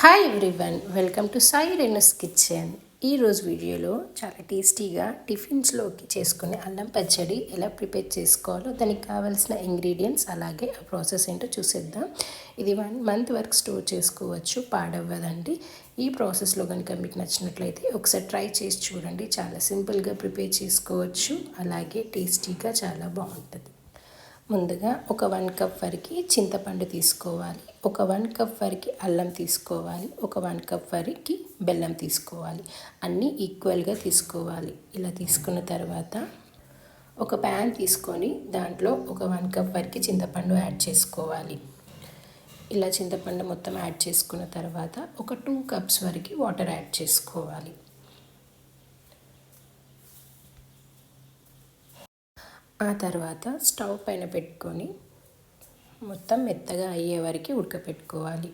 Hi everyone welcome to Sai Renu's kitchen ఈరోజు వీడియోలో చాలా టేస్టీగా టిఫిన్స్లోకి చేసుకునే అల్లం పచ్చడి ఎలా ప్రిపేర్ చేసుకోవాలో దానికి కావాల్సిన ఇంగ్రీడియంట్స్ అలాగే ఆ ప్రాసెస్ ఏంటో చూసేద్దాం. ఇది వన్ మంత్ వరకు స్టోర్ చేసుకోవచ్చు పాడవ్వదండి. ఈ ప్రాసెస్లో కనుక మీకు నచ్చినట్లయితే ఒకసారి ట్రై చేసి చూడండి. చాలా సింపుల్గా ప్రిపేర్ చేసుకోవచ్చు అలాగే టేస్టీగా చాలా బాగుంటుంది. ముందుగా ఒక వన్ కప్ వరకు చింతపండు తీసుకోవాలి. ఒక వన్ కప్ వరకు అల్లం తీసుకోవాలి. ఒక వన్ కప్ వరకు బెల్లం తీసుకోవాలి. అన్నీ ఈక్వల్గా తీసుకోవాలి. ఇలా తీసుకున్న తర్వాత ఒక ప్యాన్ తీసుకొని దాంట్లో ఒక వన్ కప్ వరకు చింతపండు యాడ్ చేసుకోవాలి. ఇలా చింతపండు మొత్తం యాడ్ చేసుకున్న తర్వాత ఒక టూ కప్స్ వరకు వాటర్ యాడ్ చేసుకోవాలి. ఆ తర్వాత స్టవ్ పైన పెట్టుకొని మొత్తం మెత్తగా అయ్యే వరకు ఉడకపెట్టుకోవాలి.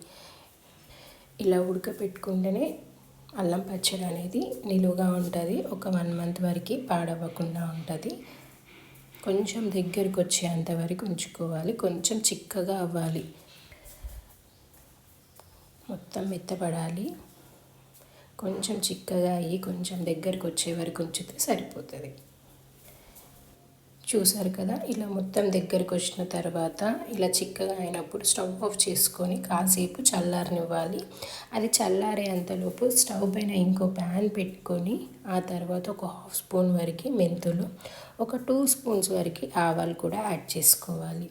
ఇలా ఉడకపెట్టుకుంటేనే అల్లం పచ్చడి అనేది నిలువుగా ఉంటుంది. ఒక వన్ మంత్ వరకు పాడవ్వకుండా ఉంటుంది. కొంచెం దగ్గరికి వచ్చేంత వరకు ఉంచుకోవాలి. కొంచెం చిక్కగా అవ్వాలి. మొత్తం మెత్తపడాలి. కొంచెం చిక్కగా అయ్యి కొంచెం దగ్గరికి వచ్చే వరకు ఉంచితే సరిపోతుంది. చూసారు కదా ఇలా మొత్తం దగ్గరికి వచ్చిన తర్వాత ఇలా చిక్కగా అయినప్పుడు స్టవ్ ఆఫ్ చేసుకొని కాసేపు చల్లారనివ్వాలి. అది చల్లారే అంతలోపు స్టవ్ పైన ఇంకో ప్యాన్ పెట్టుకొని ఆ తర్వాత ఒక హాఫ్ స్పూన్ వరకు మెంతులు ఒక టూ స్పూన్స్ వరకు ఆవాలు కూడా యాడ్ చేసుకోవాలి.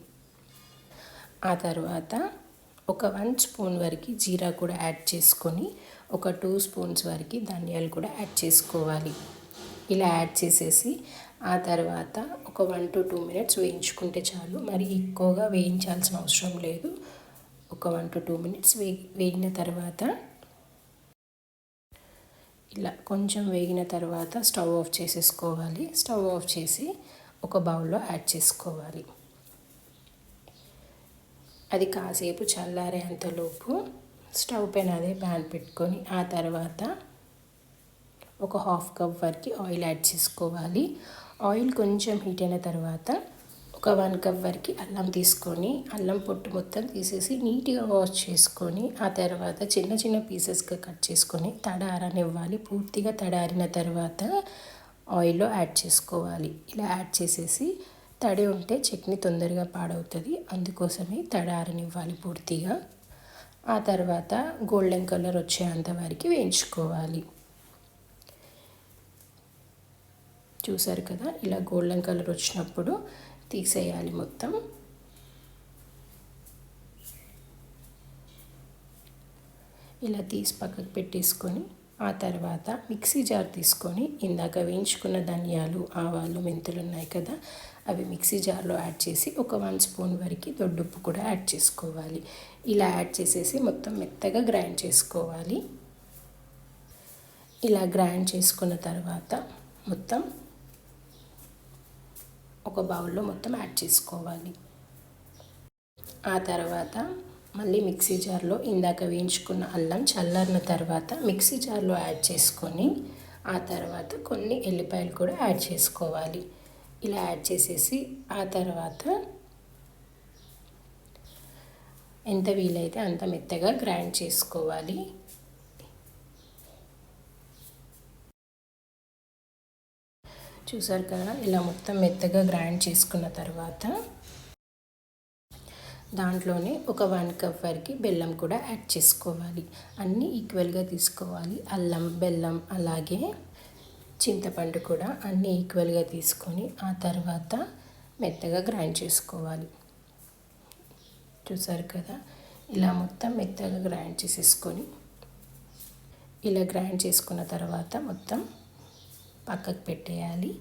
ఆ తర్వాత ఒక వన్ స్పూన్ వరకు జీరా కూడా యాడ్ చేసుకొని ఒక టూ స్పూన్స్ వరకు ధనియాలు కూడా యాడ్ చేసుకోవాలి. ఇలా యాడ్ చేసేసి ఆ తర్వాత ఒక వన్ టు టూ మినిట్స్ వేయించుకుంటే చాలు. మరి ఎక్కువగా వేయించాల్సిన అవసరం లేదు. ఒక వన్ టు టూ మినిట్స్ వే వేగిన తర్వాత ఇలా కొంచెం వేగిన తర్వాత స్టవ్ ఆఫ్ చేసేసుకోవాలి. స్టవ్ ఆఫ్ చేసి ఒక బౌల్లో యాడ్ చేసుకోవాలి. అది కాసేపు చల్లారేంతలోపు స్టవ్ పైన అదే ప్యాన్ పెట్టుకొని ఆ తర్వాత ఒక హాఫ్ కప్ వరకు ఆయిల్ యాడ్ చేసుకోవాలి. ఆయిల్ కొంచెం హీట్ అయిన తర్వాత ఒక వన్ కప్ వరకు అల్లం తీసుకొని అల్లం పొట్టు మొత్తం తీసేసి నీట్గా వాష్ చేసుకొని ఆ తర్వాత చిన్న చిన్న పీసెస్గా కట్ చేసుకొని తడారనివ్వాలి. పూర్తిగా తడారిన తర్వాత ఆయిల్లో యాడ్ చేసుకోవాలి. ఇలా యాడ్ చేసేసి తడి ఉంటే చట్నీ తొందరగా పాడవుతుంది. అందుకోసమే తడారనివ్వాలి పూర్తిగా. ఆ తర్వాత గోల్డెన్ కలర్ వచ్చేంత వరకు వేయించుకోవాలి. చూసారు కదా ఇలా గోల్డెన్ కలర్ వచ్చినప్పుడు తీసేయాలి మొత్తం. ఇలా తీసి పక్కకు పెట్టేసుకొని ఆ తర్వాత మిక్సీ జార్ తీసుకొని ఇందాక వేయించుకున్న ధనియాలు ఆవాలు మెంతులు ఉన్నాయి కదా అవి మిక్సీ జార్లో యాడ్ చేసి ఒక వన్ స్పూన్ వరకు దొడ్డుప్పు కూడా యాడ్ చేసుకోవాలి. ఇలా యాడ్ చేసేసి మొత్తం మెత్తగా గ్రైండ్ చేసుకోవాలి. ఇలా గ్రైండ్ చేసుకున్న తర్వాత మొత్తం ఒక బౌల్లో మొత్తం యాడ్ చేసుకోవాలి. ఆ తర్వాత మళ్ళీ మిక్సీ జార్లో ఇందాక వేయించుకున్న అల్లం చల్లారిన తర్వాత మిక్సీ జార్లో యాడ్ చేసుకొని ఆ తర్వాత కొన్ని ఎల్లిపాయలు కూడా యాడ్ చేసుకోవాలి. ఇలా యాడ్ చేసేసి ఆ తర్వాత ఎంత వీలైతే అంత మెత్తగా గ్రైండ్ చేసుకోవాలి. చూసారు కదా ఇలా మొత్తం మెత్తగా గ్రైండ్ చేసుకున్న తర్వాత దాంట్లోనే ఒక వన్ కప్ వరకు బెల్లం కూడా యాడ్ చేసుకోవాలి. అన్నీ ఈక్వల్గా తీసుకోవాలి. అల్లం బెల్లం అలాగే చింతపండు కూడా అన్నీ ఈక్వల్గా తీసుకొని ఆ తర్వాత మెత్తగా గ్రైండ్ చేసుకోవాలి. చూసారు కదా ఇలా మొత్తం మెత్తగా గ్రైండ్ చేసేసుకొని ఇలా గ్రైండ్ చేసుకున్న తర్వాత మొత్తం పక్కకు పెట్టేయాలి.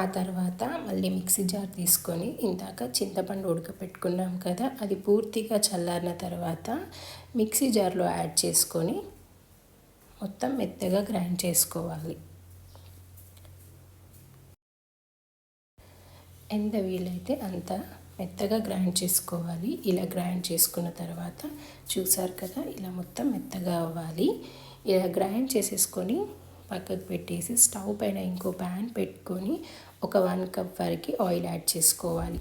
ఆ తర్వాత మళ్ళీ మిక్సీ జార్ తీసుకొని ఇందాక చింతపండు ఉడకపెట్టుకున్నాం కదా అది పూర్తిగా చల్లారిన తర్వాత మిక్సీ జార్లో యాడ్ చేసుకొని మొత్తం మెత్తగా గ్రైండ్ చేసుకోవాలి. ఎంత వీలైతే అంత మెత్తగా గ్రైండ్ చేసుకోవాలి. ఇలా గ్రైండ్ చేసుకున్న తర్వాత చూసారు కదా ఇలా మొత్తం మెత్తగా అవ్వాలి. ఇలా గ్రైండ్ చేసేసుకొని పక్కకు పెట్టేసి స్టవ్ పైన ఇంకో ప్యాన్ పెట్టుకొని ఒక వన్ కప్ వరకు ఆయిల్ యాడ్ చేసుకోవాలి.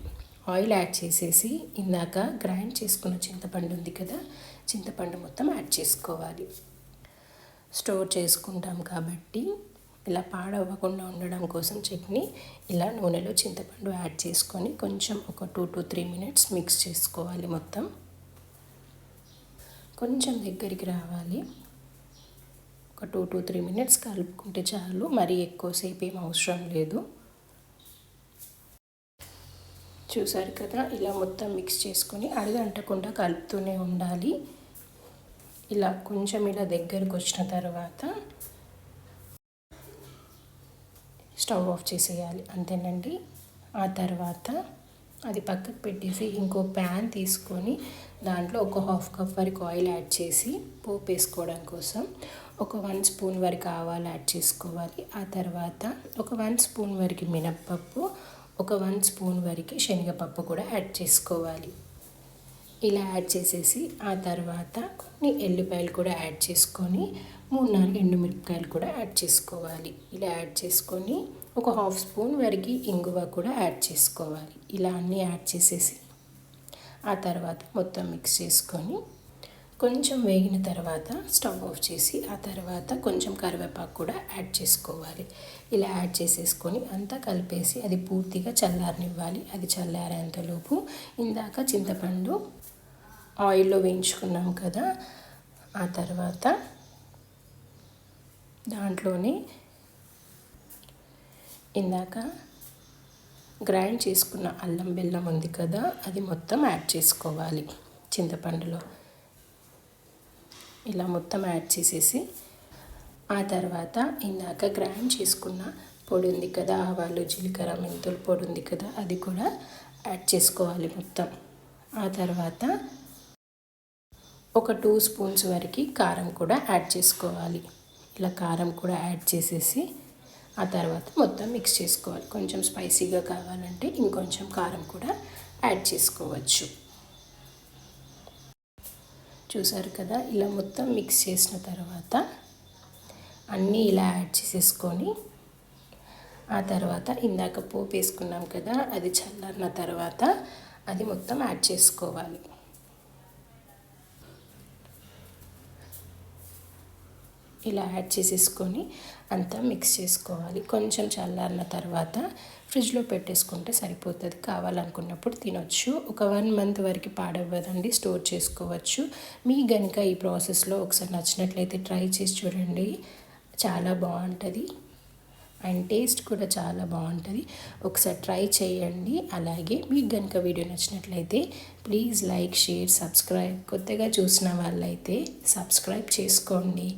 ఆయిల్ యాడ్ చేసేసి ఇందాక గ్రైండ్ చేసుకున్న చింతపండు ఉంది కదా చింతపండు మొత్తం యాడ్ చేసుకోవాలి. స్టోర్ చేసుకుంటాం కాబట్టి ఇలా పాడవ్వకుండా ఉండడం కోసం చట్నీ ఇలా నూనెలో చింతపండు యాడ్ చేసుకొని కొంచెం ఒక two to three minutes mix చేసుకోవాలి మొత్తం. కొంచెం దగ్గరికి రావాలి. ఒక టూ టు త్రీ మినిట్స్ కలుపుకుంటే చాలు మరీ ఎక్కువసేపు ఏం అవసరం లేదు. చూసారు కదా ఇలా మొత్తం మిక్స్ చేసుకొని అడగంటకుండా కలుపుతూనే ఉండాలి. ఇలా కొంచెం ఇలా దగ్గరకు వచ్చిన తర్వాత స్టవ్ ఆఫ్ చేసేయాలి అంతేనండి. ఆ తర్వాత అది పక్కకు పెట్టేసి ఇంకో ప్యాన్ తీసుకొని దాంట్లో ఒక హాఫ్ కప్ వరకు ఆయిల్ యాడ్ చేసి పోపు వేసుకోవడం కోసం ఒక వన్ స్పూన్ వరకు ఆవాలు యాడ్ చేసుకోవాలి. ఆ తర్వాత ఒక వన్ స్పూన్ వరకు మినప్పప్పు ఒక వన్ స్పూన్ వరకు శనగపప్పు కూడా యాడ్ చేసుకోవాలి. ఇలా యాడ్ చేసేసి ఆ తర్వాత కొన్ని ఎల్లిపాయలు కూడా యాడ్ చేసుకొని మూడు నాలుగు ఎండుమిరపకాయలు కూడా యాడ్ చేసుకోవాలి. ఇలా యాడ్ చేసుకొని ఒక హాఫ్ స్పూన్ వరకు ఇంగువ కూడా యాడ్ చేసుకోవాలి. ఇలా అన్నీ యాడ్ చేసేసి ఆ తర్వాత మొత్తం మిక్స్ చేసుకొని కొంచెం వేగిన తర్వాత స్టవ్ ఆఫ్ చేసి ఆ తర్వాత కొంచెం కరివేపాకు కూడా యాడ్ చేసుకోవాలి. ఇలా యాడ్ చేసేసుకొని అంతా కలిపేసి అది పూర్తిగా చల్లారనివ్వాలి. అది చల్లారేంతలోపు ఇందాక చింతపండు ఆయిల్లో వేయించుకున్నాం కదా ఆ తర్వాత దాంట్లోనే ఇందాక గ్రైండ్ చేసుకున్న అల్లం బెల్లం ఉంది కదా అది మొత్తం యాడ్ చేసుకోవాలి చింతపండులో. ఇలా మొత్తం యాడ్ చేసేసి ఆ తర్వాత ఇందాక గ్రైండ్ చేసుకున్న పొడి ఉంది కదా ఆవాలు జీలకర్ర మెంతులు పొడి ఉంది కదా అది కూడా యాడ్ చేసుకోవాలి మొత్తం. ఆ తర్వాత ఒక టూ స్పూన్స్ వరకు కారం కూడా యాడ్ చేసుకోవాలి. ఇలా కారం కూడా యాడ్ చేసేసి ఆ తర్వాత మొత్తం మిక్స్ చేసుకోవాలి. కొంచెం స్పైసీగా కావాలంటే ఇంకొంచెం కారం కూడా యాడ్ చేసుకోవచ్చు. చూసారు కదా ఇలా మొత్తం మిక్స్ చేసిన తర్వాత అన్నీ ఇలా యాడ్ చేసేసుకొని ఆ తర్వాత ఇందాక పోపు వేసుకున్నాం కదా అది చల్లారిన తర్వాత అది మొత్తం యాడ్ చేసుకోవాలి. ఇలా యాడ్ చేసేసుకొని అంతా మిక్స్ చేసుకోవాలి. కొంచెం చల్లారిన తర్వాత ఫ్రిడ్జ్లో పెట్టేసుకుంటే సరిపోతుంది. కావాలనుకున్నప్పుడు తినొచ్చు. ఒక వన్ మంత్ వరకు పాడవ్వదండి. స్టోర్ చేసుకోవచ్చు. మీ కనుక ఈ ప్రాసెస్లో ఒకసారి నచ్చినట్లయితే ట్రై చేసి చూడండి. చాలా బాగుంటుంది. అండ్ టేస్ట్ కూడా చాలా బాగుంటుంది. ఒకసారి ట్రై చేయండి. అలాగే మీకు కనుక వీడియో నచ్చినట్లయితే ప్లీజ్ లైక్ షేర్ సబ్స్క్రైబ్. కొత్తగా చూసిన వాళ్ళైతే సబ్స్క్రైబ్ చేసుకోండి.